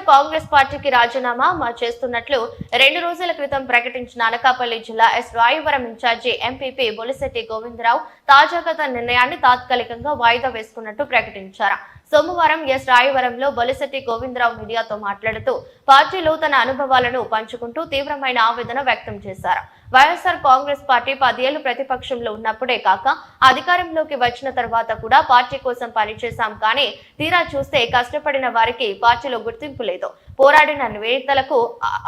వైఎస్ఆర్ కాంగ్రెస్ పార్టీకి రాజీనామా మా చేస్తున్నట్లు రెండు రోజుల క్రితం ప్రకటించిన అనకాపల్లి జిల్లా S Rayavaram incharge MPP Bolisetti Govindarao తాజాగా తన నిర్ణయాన్ని తాత్కాలికంగా వాయిదా వేసుకున్నట్టు ప్రకటించారు. సోమవారం ఎస్ రాయవరంలో బొలిశెట్టి గోవిందరావు మీడియాతో మాట్లాడుతూ పార్టీలో తన అనుభవాలను పంచుకుంటూ తీవ్రమైన ఆవేదన వ్యక్తం చేశారు. వైఎస్ఆర్ కాంగ్రెస్ పార్టీ పదేళ్ళు ప్రతిపక్షంలో ఉన్నప్పుడే కాక అధికారంలోకి వచ్చిన తర్వాత కూడా పార్టీ కోసం పనిచేశాం కానీ తీరా చూస్తే కష్టపడిన వారికి పార్టీలో గుర్తింపు లేదు. పోరాడిన నివేదితలకు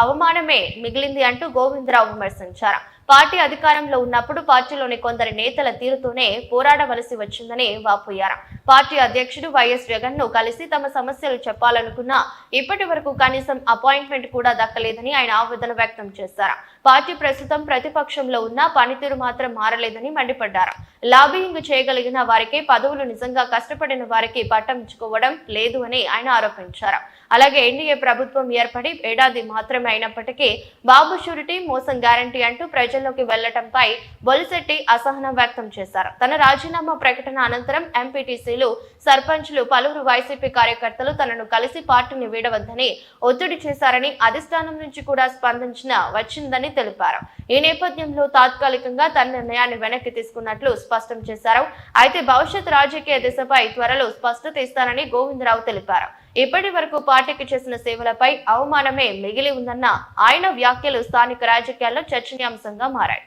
అవమానమే మిగిలింది అంటూ గోవిందరావు విమర్శించారు. పార్టీ అధికారంలో ఉన్నప్పుడు పార్టీలోని కొందరి నేతల తీరుతోనే పోరాడవలసి వచ్చిందని వాపోయారు. పార్టీ అధ్యక్షుడు వైఎస్ జగన్ను కలిసి తమ సమస్యలు చెప్పాలనుకున్నా ఇప్పటి వరకు కనీసం అపాయింట్మెంట్ కూడా దక్కలేదని ఆయన ఆవేదన వ్యక్తం చేశారు. పార్టీ ప్రస్తుతం ప్రతిపక్షంలో ఉన్న పనితీరు మాత్రం మారలేదని మండిపడ్డారు. లాబింగ్ చేయగలిగిన వారికి పదవులు నిజంగా కష్టపడిన వారికి పట్టించుకోవడం లేదు అని ఆయన ఆరోపించారు. అలాగే ఎన్డీఏ ప్రభుత్వం ఏర్పడి ఏడాది మాత్రమే అయినప్పటికీ బాబు షూరిటీ మోసం గ్యారంటీ అంటూ ప్రజల్లోకి వెళ్ళటంపై బొలిశెట్టి అసహనం వ్యక్తం చేశారు. తన రాజీనామా ప్రకటన అనంతరం ఎంపీటీసీలు సర్పంచ్లు పలువురు వైసీపీ కార్యకర్తలు తనను కలిసి పార్టీని వీడవద్దని ఒత్తిడి చేశారని అధిష్టానం నుంచి కూడా స్పందించిన వచ్చిందని తెలిపారు. ఈ నేపథ్యంలో తాత్కాలికంగా తన నిర్ణయాన్ని వెనక్కి తీసుకున్నట్లు స్పష్టం చేశారు. అయితే భవిష్యత్ రాజకీయ దిశపై త్వరలో స్పష్టత ఇస్తానని గోవిందరావు తెలిపారు. ఇప్పటి వరకు పార్టీకి చేసిన సేవలపై అవమానమే మిగిలి ఉందన్న ఆయన వ్యాఖ్యలు స్థానిక రాజకీయాల్లో చర్చనీయాంశంగా మారాయి.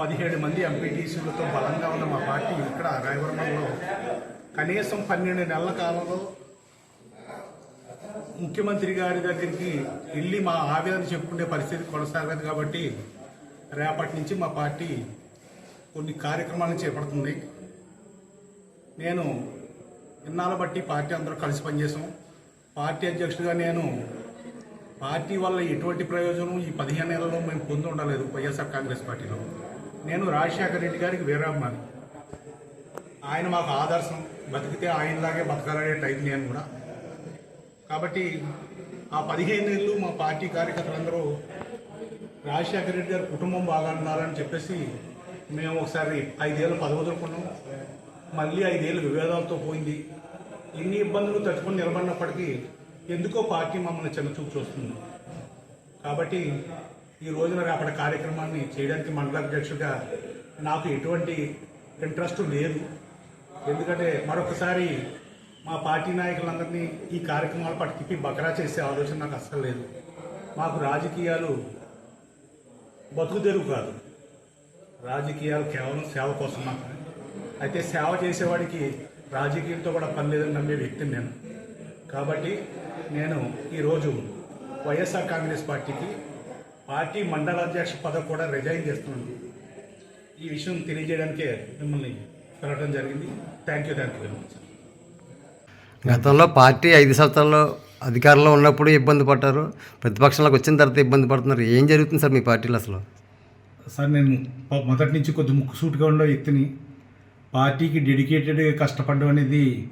పదిహేడు మంది ఎంపీటీసీలతో బలంగా ఉన్న మా పార్టీ ఇక్కడ రాయవరంలో కనీసం పన్నెండు నెలల కాలంలో ముఖ్యమంత్రి గారి దగ్గరికి వెళ్ళి మా ఆవేదన చెప్పుకునే పరిస్థితి కొనసాగదు కాబట్టి రేపటి నుంచి మా పార్టీ కొన్ని కార్యక్రమాలను చేపడుతుంది. నేను ఇన్నాళ్ళ బట్టి పార్టీ అందరూ కలిసి పనిచేసాం పార్టీ అధ్యక్షుడిగా నేను పార్టీ వల్ల ఎటువంటి ప్రయోజనం ఈ పదిహేను నెలల్లో మేము పొంది ఉండలేదు వైఎస్ఆర్ కాంగ్రెస్ పార్టీలో. నేను రాజశేఖర రెడ్డి గారికి వీరాభిమాని. ఆయన మాకు ఆదర్శం. బతికితే ఆయనలాగే బతకాలనే టైం నేను కూడా. కాబట్టి ఆ పదిహేను ఏళ్ళు మా పార్టీ కార్యకర్తలందరూ రాజశేఖర రెడ్డి గారి కుటుంబం బాగున్నారని చెప్పేసి మేము ఒకసారి ఐదేళ్ళు పదవి మళ్ళీ ఐదేళ్ళు విభేదాలతో పోయింది. ఎన్ని ఇబ్బందులు తట్టుకొని నిలబడినప్పటికీ ఎందుకో పార్టీ మమ్మల్ని చిన్నచూపు చూస్తుంది. కాబట్టి ఈ రోజున రేపటి కార్యక్రమాన్ని చేయడానికి మండల అధ్యక్షుడిగా నాకు ఎటువంటి ఇంట్రెస్ట్ లేదు. ఎందుకంటే మరొకసారి మా పార్టీ నాయకులందరినీ ఈ కార్యక్రమాల పట్టుకి బకరా చేసే ఆలోచన నాకు అస్సలు లేదు. మాకు రాజకీయాలు బతుకు తెరువు కాదు. రాజకీయాలు కేవలం సేవ కోసం మాత్రమే. అయితే సేవ చేసేవాడికి రాజకీయంతో కూడా పని లేదని నమ్మే వ్యక్తిని నేను. కాబట్టి నేను ఈరోజు వైఎస్ఆర్ కాంగ్రెస్ పార్టీకి పార్టీ మండలాధ్యక్ష పదవి కూడా రిజైన్ చేస్తున్నాను. ఈ విషయం తెలియజేయడానికే మిమ్మల్ని పిలవడం జరిగింది. Thank you thank you very much. గతంలో పార్టీ ఐదు సంవత్సరాల్లో అధికారంలో ఉన్నప్పుడు ఇబ్బంది పడ్డారు. ప్రతిపక్షంలోకి వచ్చిన తర్వాత ఇబ్బంది పడుతున్నారు. ఏం జరుగుతుంది సార్ మీ పార్టీలో అసలు? సార్ నేను మొదటి నుంచి కొద్ది ముక్కుసూటిగా ఉండే వ్యక్తిని పార్టీకి డెడికేటెడ్గా కష్టపడడం అనేది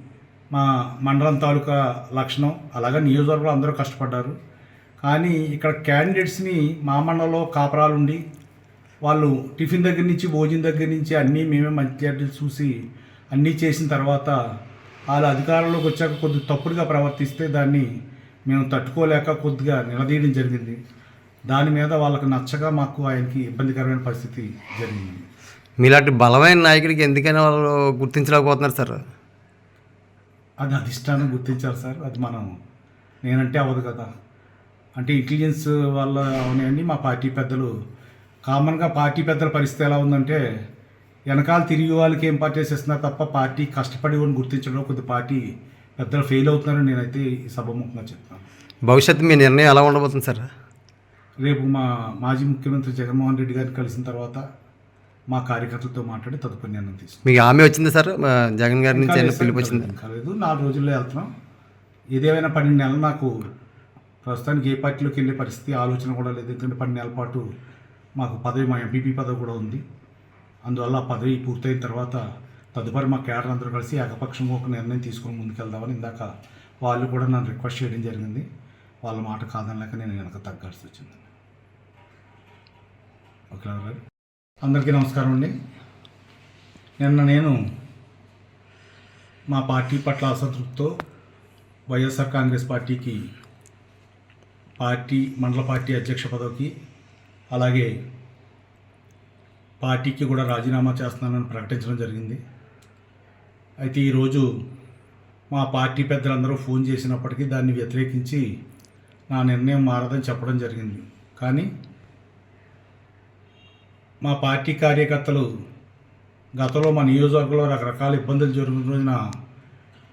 మా మండలం తాలూకా లక్షణం. అలాగే నియోజకవర్గంలో అందరూ కష్టపడ్డారు. కానీ ఇక్కడ క్యాండిడేట్స్ని మా మండలంలో కాపరాలుండి వాళ్ళు టిఫిన్ దగ్గర నుంచి భోజనం దగ్గర నుంచి అన్నీ మేమే మంచి చూసి అన్నీ చేసిన తర్వాత వాళ్ళు అధికారంలోకి వచ్చాక కొద్ది తప్పుడుగా ప్రవర్తిస్తే దాన్ని మేము తట్టుకోలేక కొద్దిగా నిలదీయడం జరిగింది. దాని మీద వాళ్ళకి నచ్చగా మాకు ఆయనకి ఇబ్బందికరమైన పరిస్థితి జరిగింది. మీలాంటి బలమైన నాయకుడికి ఎందుకైనా వాళ్ళు గుర్తించలేకపోతున్నారు సార్? అది అధిష్టానం గుర్తించాలి సార్. అది మనం నేనంటే అవ్వదు కదా. అంటే ఇంటెలిజెన్స్ వల్ల అవనాయండి మా పార్టీ పెద్దలు. కామన్గా పార్టీ పెద్దల పరిస్థితి ఎలా ఉందంటే వెనకాల తిరిగి వాళ్ళకి ఏం పార్టీ ఇస్తున్నారు తప్ప పార్టీ కష్టపడి వాళ్ళని గుర్తించడం కొద్ది పార్టీ పెద్దలు ఫెయిల్ అవుతున్నారని నేనైతే ఈ సభముఖంగా చెప్తాను భవిష్యత్తు మీ నిర్ణయం ఎలా ఉండబోతుంది సార్? రేపు మా మాజీ ముఖ్యమంత్రి జగన్మోహన్ రెడ్డి గారిని కలిసిన తర్వాత మా కార్యకర్తలతో మాట్లాడి తదుపరి నిర్ణయం తీసుకుంటాం. మీకు హామీ వచ్చింది సార్? జగన్ గారి నుంచి ఏమైనా పిలుపు వచ్చింది? ఇంకా లేదు. నాలుగు రోజుల్లో వెళ్తున్నాం. ఏదేమైనా పన్నెండు నెలలు నాకు ప్రస్తుతానికి ఏ పార్టీలోకి వెళ్ళే పరిస్థితి ఆలోచన కూడా లేదు. ఎందుకంటే పన్నెండు నెలల పాటు మాకు పదవి మా ఎంపీపీ పదవి కూడా ఉంది. అందువల్ల ఆ పదవి పూర్తయిన తర్వాత తదుపరి మా కేడర్ అందరూ కలిసి ఏకపక్షంగా ఒక నిర్ణయం తీసుకుని ముందుకెళ్దామని ఇందాక వాళ్ళు కూడా నన్ను రిక్వెస్ట్ చేయడం జరిగింది. వాళ్ళ మాట కాదనలేక నేను వెనక తగ్గాల్సి వచ్చింది. ఓకే అందరికీ నమస్కారం అండి. నిన్న నేను మా పార్టీ పట్ల అసంతృప్తితో వైఎస్ఆర్ కాంగ్రెస్ పార్టీకి పార్టీ మండల పార్టీ అధ్యక్ష పదవికి అలాగే పార్టీకి కూడా రాజీనామా చేస్తున్నానని ప్రకటించడం జరిగింది. అయితే ఈరోజు మా పార్టీ పెద్దలందరూ ఫోన్ చేసినప్పటికీ దాన్ని వ్యతిరేకించి నా నిర్ణయం మారదని చెప్పడం జరిగింది. కానీ మా పార్టీ కార్యకర్తలు గతంలో మా నియోజకవర్గంలో రకరకాల ఇబ్బందులు జరుగుతున్న రోజున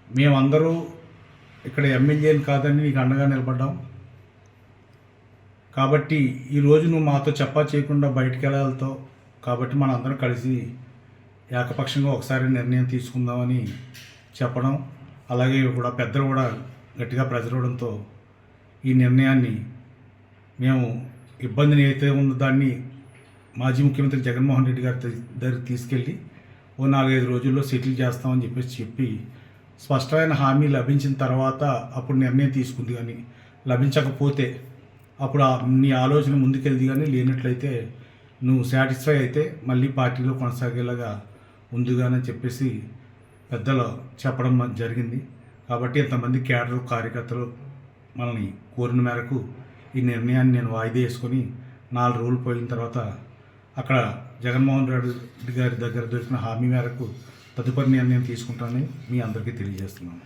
మేమందరూ ఇక్కడ ఎమ్మెల్యేని కాదని నీకు అండగా నిలబడ్డాం. కాబట్టి ఈరోజు నువ్వు మాతో చెప్పా చేయకుండా బయటికి వెళ్ళగలుగుతావు కాబట్టి మనందరం కలిసి ఏకపక్షంగా ఒకసారి నిర్ణయం తీసుకుందామని చెప్పడం అలాగే కూడా పెద్దలు కూడా గట్టిగా ప్రజలవడంతో ఈ నిర్ణయాన్ని మేము ఇబ్బందిని అయితే ఉందో దాన్ని మాజీ ముఖ్యమంత్రి జగన్మోహన్ రెడ్డి గారి దగ్గ- దగ్గరికి తీసుకెళ్ళి ఓ నాలుగైదు రోజుల్లో సెటిల్ చేస్తామని చెప్పేసి చెప్పి స్పష్టమైన హామీ లభించిన తర్వాత అప్పుడు నిర్ణయం తీసుకుంది కానీ లభించకపోతే అప్పుడు నీ ఆలోచన ముందుకెళ్ళి కానీ లేనట్లయితే నువ్వు సాటిస్ఫై అయితే మళ్ళీ పార్టీలో కొనసాగేలాగా ఉందిగానని చెప్పేసి పెద్దలు చెప్పడం జరిగింది. కాబట్టి ఇంతమంది క్యాడర్ కార్యకర్తలు మనల్ని కోరిన మేరకు ఈ నిర్ణయాన్ని నేను వాయిదా వేసుకొని నాలుగు రోజులు పోయిన తర్వాత అక్కడ జగన్మోహన్ రెడ్డి గారి దగ్గర దొరికిన హామీ మేరకు తదుపరి నిర్ణయం తీసుకుంటానని మీ అందరికీ తెలియజేస్తున్నాను.